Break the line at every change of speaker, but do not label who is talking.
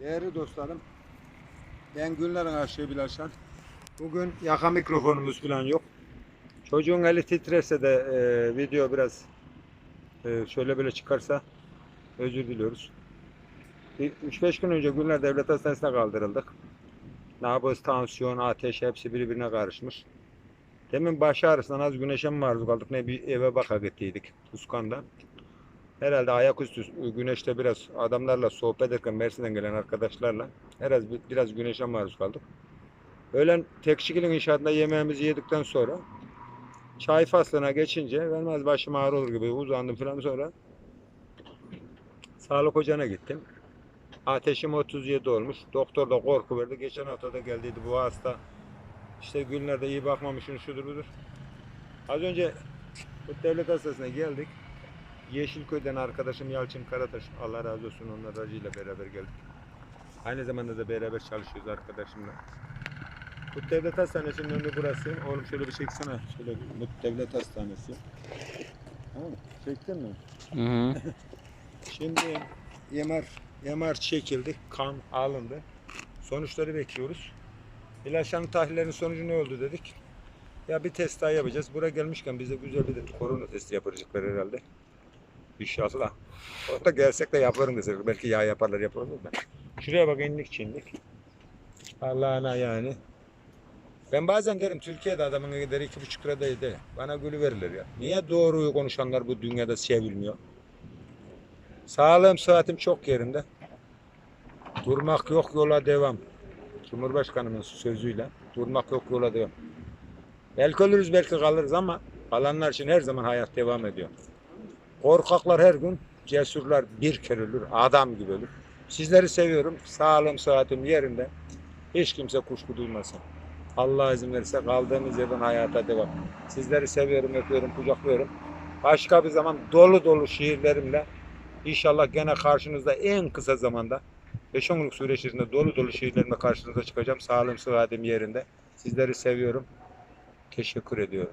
Değerli dostlarım, ben günlerin aşığı Bilaşan. Bugün yaka mikrofonumuz falan yok. Çocuğun eli titrese de e, video biraz e, şöyle böyle çıkarsa özür diliyoruz. 3-5 gün önce Günler Devlet Hastanesi'ne kaldırıldık. Nabız, tansiyon, ateş hepsi birbirine karışmış. Demin baş ağrısından az güneşe mi maruz kaldık ne bir eve baka gittiydik Uskan'da. Herhalde ayaküstü güneşte biraz adamlarla sohbet ederken Mersin'den gelen arkadaşlarla biraz biraz güneşe maruz kaldık. Öğlen Tekşikil'in inşaatında yemeğimizi yedikten sonra çay faslına geçince benim az başım ağrı olur gibi uzandım falan sonra sağlık ocağına gittim. Ateşim 37 olmuş. Doktor da korku verdi. Geçen hafta da geldiydi bu hasta. İşte günlerde iyi bakmamışsın şudur budur. Az önce bu devlet hastanesine geldik. Yeşilköy'den arkadaşım Yalçın Karataş. Allah razı olsun onun aracıyla beraber geldik. Aynı zamanda da beraber çalışıyoruz arkadaşımla. Bu devlet hastanesinin önü burası. Oğlum şöyle bir çeksene. Şöyle bu devlet hastanesi. Tamam mı? Çektin mi?
Hı hı.
Şimdi MR, MR çekildi. Kan alındı. Sonuçları bekliyoruz. İlaçların tahlillerinin sonucu ne oldu dedik. Ya bir test daha yapacağız. Buraya gelmişken bize güzel bir de korona testi yapacaklar herhalde. İnşallah. Orada gelsek de yaparım desek. Belki yağ yaparlar yaparlar da. Şuraya bak inlik çinlik. Allah'ına yani. Ben bazen derim Türkiye'de adamın gideri iki buçuk lira değil de bana gülü verirler ya. Niye doğruyu konuşanlar bu dünyada sevilmiyor? Sağlığım sıhhatim çok yerinde. Durmak yok yola devam. Cumhurbaşkanımın sözüyle durmak yok yola devam. Belki ölürüz belki kalırız ama kalanlar için her zaman hayat devam ediyor. Korkaklar her gün, cesurlar bir kere ölür, adam gibi ölür. Sizleri seviyorum. Sağlığım sıhhatim yerinde. Hiç kimse kuşku duymasın. Allah izin verirse kaldığımız yerden hayata devam. Sizleri seviyorum, öpüyorum, kucaklıyorum. Başka bir zaman dolu dolu şiirlerimle İnşallah gene karşınızda en kısa zamanda 5-10 yıllık süreç içerisinde dolu dolu şiirlerimle karşınıza çıkacağım. Sağlığım, sıhhatim yerinde. Sizleri seviyorum. Teşekkür ediyorum.